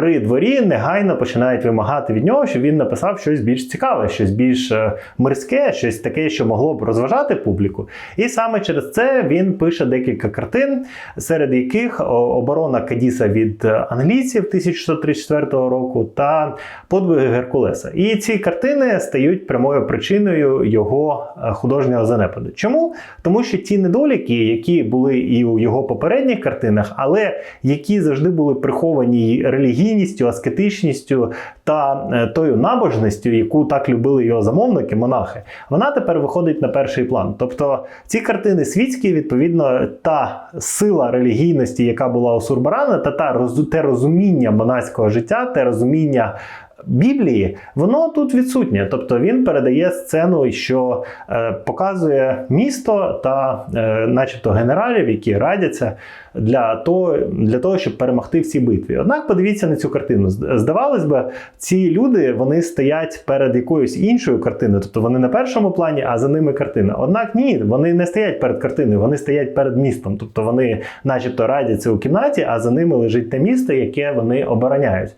при дворі негайно починають вимагати від нього, щоб він написав щось більш цікаве, щось більш е, мирське, щось таке, що могло б розважати публіку. І саме через це він пише декілька картин, серед яких оборона Кадіса від е, англійців 1634 року та подвиги Геркулеса. І ці картини стають прямою причиною його е, художнього занепаду. Чому? Тому що ті недоліки, які були і у його попередніх картинах, але які завжди були приховані релігійністю, аскетичністю та е, тою набожністю, яку так любили його замовники, монахи, вона тепер виходить на перший план. Тобто ці картини світські, відповідно, та сила релігійності, яка була у Сурбарана, та та те розуміння монацького життя, те розуміння. Біблії, воно тут відсутнє. Тобто він передає сцену, що е, показує місто та, е, начебто, генералів, які радяться для того, для того, щоб перемогти в цій битві. Однак подивіться на цю картину. Здавалось би, ці люди вони стоять перед якоюсь іншою картиною, тобто вони на першому плані, а за ними картина. Однак ні, вони не стоять перед картиною, вони стоять перед містом. Тобто вони, начебто, радяться у кімнаті, а за ними лежить те місто, яке вони обороняють.